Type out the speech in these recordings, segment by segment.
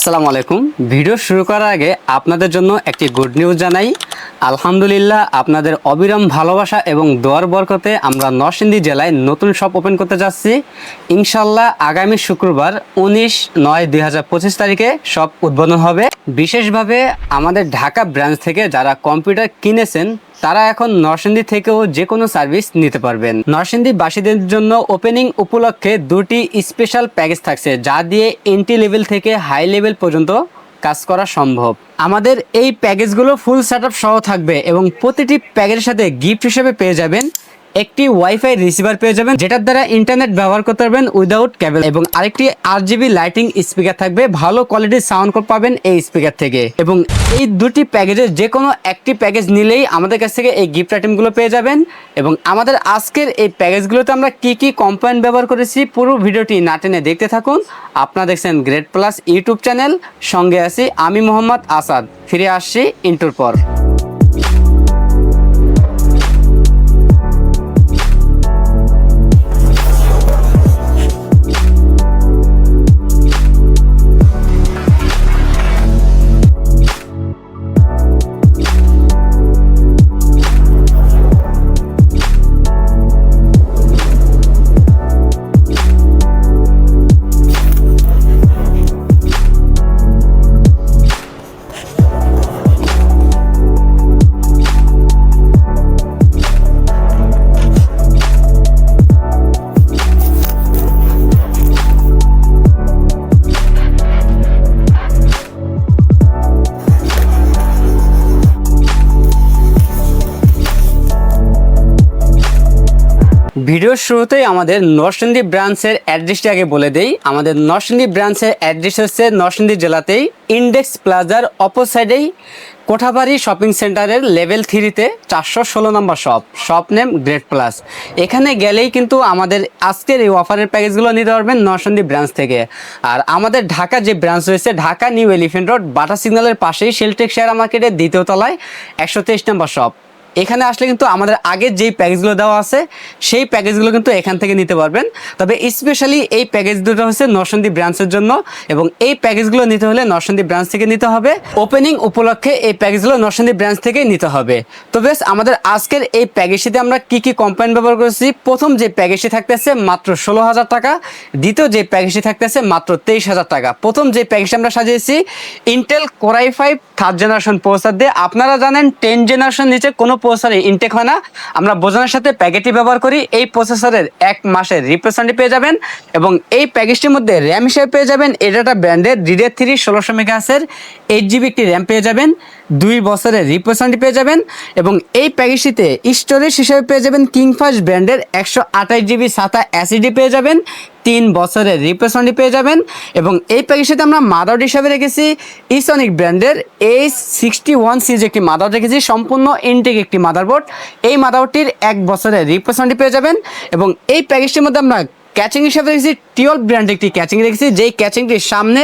আসসালামু আলাইকুম। ভিডিও শুরু করার আগে আপনাদের জন্য একটি গুড নিউজ জানাই। আলহামদুলিল্লাহ আপনাদের অবিরাম ভালোবাসা এবং দোয়ার বরকতে আমরা নরসিংদী জেলায় নতুন শপ ওপেন করতে যাচ্ছি। ইনশাল্লাহ আগামী শুক্রবার উনিশ নয় দুই তারিখে শপ উদ্বোধন হবে। বিশেষভাবে আমাদের ঢাকা ব্রাঞ্চ থেকে যারা কম্পিউটার কিনেছেন, তারা এখন নরসিংদী থেকেও যে কোনো সার্ভিস নিতে পারবেন। নরসিংদী বাসীদের জন্য ওপেনিং উপলক্ষে দুটি স্পেশাল প্যাকেজ থাকছে, যা দিয়ে এন্ট্রি লেভেল থেকে হাই লেভেল পর্যন্ত কাজ করা সম্ভব। আমাদের এই প্যাকেজগুলো ফুল সেট সহ থাকবে এবং প্রতিটি প্যাকেজের সাথে গিফট হিসেবে পেয়ে যাবেন একটি ওয়াইফাই রিসিভার পেয়ে যাবেন, যেটার দ্বারা ইন্টারনেট ব্যবহার করতে পারবেন উইদাউট কেবল এবং আরেকটি আট জিবি লাইটিং স্পিকার থাকবে, ভালো কোয়ালিটির সাউন্ড পাবেন এই স্পিকার থেকে। এবং এই দুটি প্যাকেজের যে কোনো একটি প্যাকেজ নিলেই আমাদের কাছ থেকে এই গিফট আইটেমগুলো পেয়ে যাবেন। এবং আমাদের আজকের এই প্যাকেজগুলোতে আমরা কি কি কম্পোনেন্ট ব্যবহার করেছি, পুরো ভিডিওটি না টেনে দেখতে থাকুন। আপনারা দেখছেন গ্রেট প্লাস ইউটিউব চ্যানেল সঙ্গে আছি আমি মোহাম্মদ আসাদ। ফিরে আসছি ইন্টুর পর। ভিডিওর শুরুতেই আমাদের নরসিংদী ব্রাঞ্চের অ্যাড্রেসটি আগে বলে দেই। আমাদের নরসিংদী ব্রাঞ্চের অ্যাড্রেস হচ্ছে নরসিংদী জেলাতেই ইন্ডেক্স প্লাজার অপোসাইডেই কোঠাবাড়ি শপিং সেন্টারের লেভেল থ্রিতে চারশো ষোলো নম্বর shop shop name great plus. এখানে গেলেই কিন্তু আমাদের আজকের এই অফারের প্যাকেজগুলো নিতে পারবেন নরসিংদী ব্রাঞ্চ থেকে। আর আমাদের ঢাকা যে ব্রাঞ্চ রয়েছে, Dhaka new elephant road Bata সিগন্যালের পাশেই শেলটেক শেয়ার মার্কেটের দ্বিতীয় তলায় একশো তেইশ নম্বর শপ। এখানে আসলে কিন্তু আমাদের আগের যেই প্যাকেজগুলো দেওয়া আছে, সেই প্যাকেজগুলো কিন্তু এখান থেকে নিতে পারবেন। তবে স্পেশালি এই প্যাকেজ দুটো হচ্ছে নরসিংদী ব্রাঞ্চের জন্য এবং এই প্যাকেজগুলো নিতে হলে নরসিংদী ব্রাঞ্চ থেকে নিতে হবে। ওপেনিং উপলক্ষে এই প্যাকেজগুলো নরসিংদী ব্রাঞ্চ থেকেই নিতে হবে। তো বেশ, আমাদের আজকের এই প্যাকেজটিতে আমরা কি কি কোম্পানি ব্যবহার করেছি? প্রথম যে প্যাকেজটি থাকতেছে মাত্র ষোলো হাজার টাকা, দ্বিতীয় যে প্যাকেজটি থাকতেছে মাত্র তেইশ হাজার টাকা। প্রথম যে প্যাকেজটি আমরা সাজিয়েছি Intel core i five third generation processor দিয়ে। আপনারা জানেন টেন জেনারেশন নিচে কোনো প্রসেসরে ইনটেক হয় না। আমরা বোঝানোর সাথে প্যাকেটটি ব্যবহার করি। এই প্রসেসরের এক মাসের রিপ্রেজেন্টেটিভ পেয়ে যাবেন এবং এই প্যাকেজটির মধ্যে র্যাম হিসেবে পেয়ে যাবেন। এডাটা ব্র্যান্ডের ডিডে থ্রি ষোলোশো মেগাহাসের এইট জিবি একটি র্যাম পেয়ে যাবেন। দুই বছরের রিপ্রেজেন্টেটিভ পেয়ে যাবেন এবং এই প্যাকেজটিতে স্টোরেজ হিসেবে পেয়ে যাবেন কিংফাস্ট ব্র্যান্ডের একশো আঠাশ জিবি সাতা অ্যাসিডি পেয়ে যাবেন। তিন বছরের রিপ্লেসমেন্টই পেয়ে যাবেন এবং এই প্যাকেজটিতে আমরা মাদাউট হিসাবে রেখেছি ইসনিক ব্র্যান্ডের এইচ সিক্সটি ওয়ান সিজ একটি মাদার রেখেছি, সম্পূর্ণ ইনটেক একটি মাদারবোর্ড এই মাদারবোর্ডটির এক বছরের রিপ্লেসমেন্টই পেয়ে যাবেন এবং এই প্যাকেজটির মধ্যে আমরা ক্যাচিং হিসাবে রেখেছি টিওল ব্র্যান্ড একটি ক্যাচিং রেখেছি। যেই ক্যাচিংটির সামনে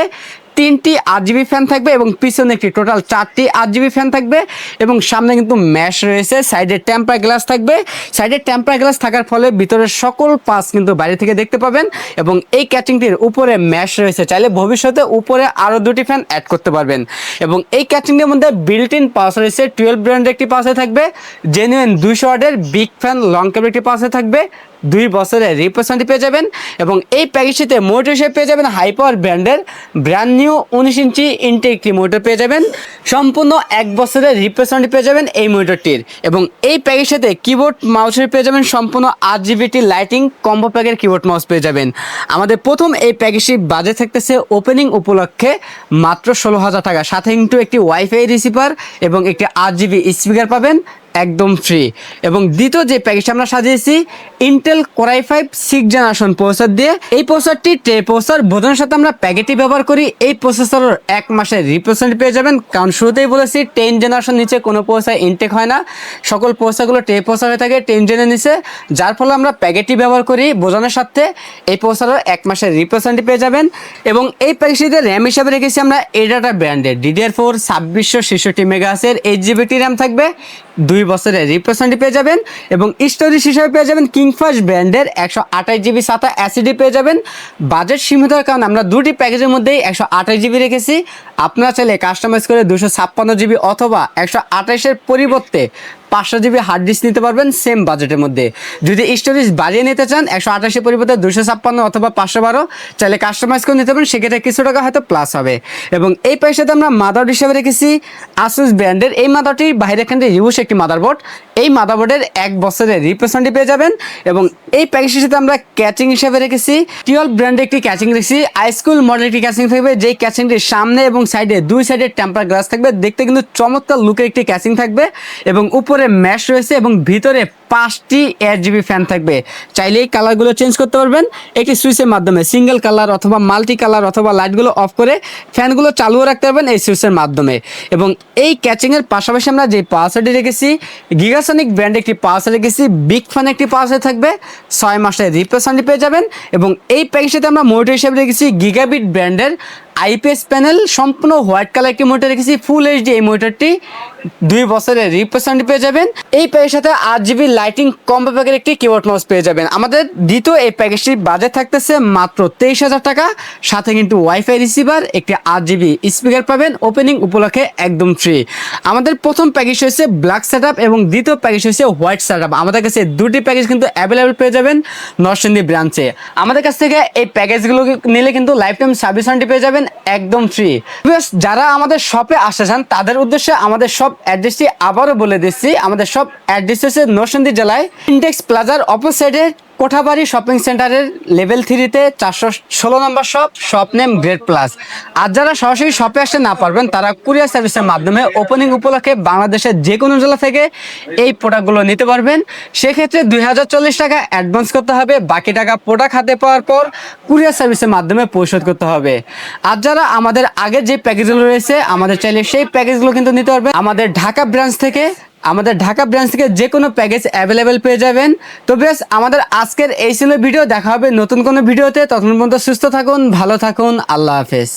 তিনটি আট জিবি ফ্যান থাকবে এবং পিছনে একটি টোটাল চারটি আট জিবি ফ্যান থাকবে এবং সামনে কিন্তু ম্যাশ রয়েছে সাইডে টেম্পার গ্লাস থাকবে। সাইডে টেম্পার গ্লাস থাকার ফলে ভিতরের সকল পাস কিন্তু বাইরে থেকে দেখতে পাবেন এবং এই ক্যাচিংটির উপরে ম্যাশ রয়েছে। চাইলে ভবিষ্যতে উপরে আরও দুটি ফ্যান অ্যাড করতে পারবেন। এবং এই ক্যাচিংটির মধ্যে বিল্ট ইন পাস রয়েছে। টুয়েলভ ব্র্যান্ডের একটি পাশে থাকবে জেনুইন দুইশো ওয়ার্ডের বিগ ফ্যান লং কেবল একটি পাশে থাকবে। দুই বছরের রিপ্রেজেন্টেটিভ পেয়ে যাবেন এবং এই প্যাকেজটিতে মোটর হিসেবে পেয়ে যাবেন হাইপার ব্র্যান্ডের ব্র্যান্ড নিউ উনিশ ইঞ্চি ইনটেক একটি মোটর পেয়ে যাবেন। সম্পূর্ণ এক বছরের রিপ্রেজেন্টেটিভ পেয়ে যাবেন এই মোটরটির এবং এই প্যাকেজের সাথে কিবোর্ড মাউসের পেয়ে যাবেন সম্পূর্ণ আট জিবিটি লাইটিং কম্বো প্যাকের কিবোর্ড মাউস পেয়ে যাবেন। আমাদের প্রথম এই প্যাকেজটি বাজে থাকতেছে ওপেনিং উপলক্ষে মাত্র ষোলো হাজার টাকা। সাথে কিন্তু একটি ওয়াইফাই রিসিভার এবং একটি আট জিবি স্পিকার পাবেন, একদম ফ্রি এবং দ্বিতীয় যে প্যাকেজটা আমরা সাজিয়েছি Intel core i five six generation processor দিয়ে এই প্রসেসরটি ট্রে প্রসেসর বোধনের সাথে আমরা প্যাকেটই ব্যবহার করি। এই প্রসেসরের এক মাসের রিপ্রেজেন্ট পেয়ে যাবেন। কারণ শুরুতেই বলেছি টেন জেনারেশন নিচে কোনো প্রসেসর ইনটেক হয় না। সকল প্রসেসরগুলো ট্রে প্রসেসর হয়ে থাকে টেন জেনের নিচে। যার ফলে আমরা প্যাকেটই ব্যবহার করি বোঝানোর সাথে। এই প্রসেসরের এক মাসের রিপ্রেজেন্ট পেয়ে যাবেন। এবং এই প্যাকেজটিতে র্যাম হিসাবে রেখেছি আমরা এডাটা ব্র্যান্ডের ডিডিআর ফোর ছাব্বিশশো ছেষট্টি মেগাহাসের এইট জিবিটি র্যাম থাকবে। দুই বছরের রিপ্রেজেন্টেটিভ পেয়ে যাবেন। এবং স্টোরেজ হিসাবে পেয়ে যাবেন কিংফাস ব্র্যান্ডের একশো আঠাশ জিবি সাতা অ্যাসিডি পেয়ে যাবেন। বাজেট সীমিতর কারণ আমরা দুটি প্যাকেজের মধ্যেই একশো আঠাশ জিবি রেখেছি। আপনারা চাইলে কাস্টমাইজ করে দুশো ছাপ্পান্ন জিবি অথবা একশো আঠাশের পরিবর্তে পাঁচশো জিবি হার্ড ডিস্ক নিতে পারবেন সেম বাজেটের মধ্যে। যদি স্টোরেজ বাড়িয়ে নিতে চান, একশো আঠাশের পরিবর্তে দুশো ছাপ্পান্ন অথবা পাঁচশো বারো, চাইলে কাস্টমাইজ করে নিতে পারেন সেক্ষেত্রে কিছু টাকা হয়তো প্লাস হবে। এবং এই পয়সাতে আমরা মাদার হিসেবে রেখেছি আসুস ব্র্যান্ডের এই মাদারটির বাইরে এখানে রিউস একটি মাদারবোর্ড এই মাদারবোর্ডের এক বছরের রিপ্রেজেন্টেটিভ পেয়ে যাবেন। এবং এই প্যাকেজের সাথে আমরা ক্যাচিং হিসেবে রেখেছি। টিওল ব্র্যান্ডের একটি ক্যাচিং রেখেছি। আইস্কুল মডেল একটি ক্যাচিং থাকবে। যেই ক্যাচিংটির সামনে এবং সাইডে দুই সাইডে টেম্পার গ্লাস থাকবে। দেখতে কিন্তু চমৎকার লুকের একটি ক্যাচিং থাকবে। এবং উপরে ম্যাশ রয়েছে এবং ভিতরে পাঁচটি এয়ার জিবি ফ্যান থাকবে। চাইলে এই কালারগুলো চেঞ্জ করতে পারবেন। একটি সুইচের মাধ্যমে সিঙ্গেল কালার অথবা মাল্টি কালার অথবা লাইটগুলো অফ করে ফ্যানগুলো চালুও রাখতে পারবেন এই সুইচের মাধ্যমে। এবং এই ক্যাচিংয়ের পাশাপাশি আমরা যে পাওয়ারটি রেখেছি গিগাসনিক ব্র্যান্ডে একটি পাওয়ার রেখেছি বিগ ফ্যান একটি পাওয়ার থাকবে, ছয় মাসের রিপ্লেসমেন্ট পেয়ে যাবেন। এবং এই প্যাকেজটাতে আমরা মোটর হিসেবে রেখেছি গিগাবিট ব্র্যান্ডের আইপিএস প্যানেল সম্পূর্ণ হোয়াইট কালার একটি মোটর রেখেছি ফুল এইচডি এই মোটরটি দুই বছরের রিপ্রেজেন্ট পেয়ে যাবেন। এই প্যাকের সাথে আট জিবি লাইটিং কম্বো প্যাকের একটি কিবোর্ড মাউস পেয়ে যাবেন। আমাদের দ্বিতীয় এই প্যাকেজটির বাজেট থাকতেছে মাত্র তেইশ হাজার টাকা। সাথে কিন্তু ওয়াইফাই রিসিভার একটি আট জিবি স্পিকার পাবেন। ওপেনিং উপলক্ষে একদম ফ্রি আমাদের প্রথম প্যাকেজ হয়েছে ব্ল্যাক সেট এবং দ্বিতীয় প্যাকেজ হয়েছে হোয়াইট সেট আমাদের কাছে দুটি প্যাকেজ কিন্তু অ্যাভেলেবেল পেয়ে যাবেন নরসিংদী ব্রাঞ্চে আমাদের কাছ থেকে এই প্যাকেজগুলো নিলে কিন্তু লাইফ টাইম সার্ভিস ওয়ারেন্টি পেয়ে যাবেন একদম ফ্রি যারা আমাদের শপে আসতে চান, তাদের উদ্দেশ্যে আমাদের সব অ্যাড্রেসটি আবারও বলে দিচ্ছি। আমাদের সব অ্যাড্রেস হচ্ছে নরসিংদী জেলায় ইন্ডেক্স প্লাজার অপোসাইডে কোঠাবাড়ি শপিং সেন্টারের লেভেল থ্রিতে চারশো ষোলো নম্বর shop shop name great plus. আর যারা সরাসরি শপে আসতে না পারবেন, তারা কুরিয়ার সার্ভিসের মাধ্যমে ওপেনিং উপলক্ষে বাংলাদেশের যে কোনো জেলা থেকে এই প্রোডাক্টগুলো নিতে পারবেন। সেক্ষেত্রে দুই হাজার চল্লিশ টাকা অ্যাডভান্স করতে হবে, বাকি টাকা প্রোডাক্ট হাতে পাওয়ার পর কুরিয়ার সার্ভিসের মাধ্যমে পরিশোধ করতে হবে। আর যারা আমাদের আগের যে প্যাকেজগুলো রয়েছে, আমাদের চাইলে সেই প্যাকেজগুলো কিন্তু নিতে পারবেন। আমাদের ঢাকা ব্রাঞ্চ থেকে আমাদের ঢাকা ব্রাঞ্চ থেকে যে কোনো প্যাকেজ অ্যাভেলেবেল পেয়ে যাবেন। তো বেশ আমাদের আজকের এই ছিল ভিডিও দেখা হবে নতুন কোনো ভিডিওতে তখন পর্যন্ত সুস্থ থাকুন, ভালো থাকুন, আল্লাহ হাফেজ।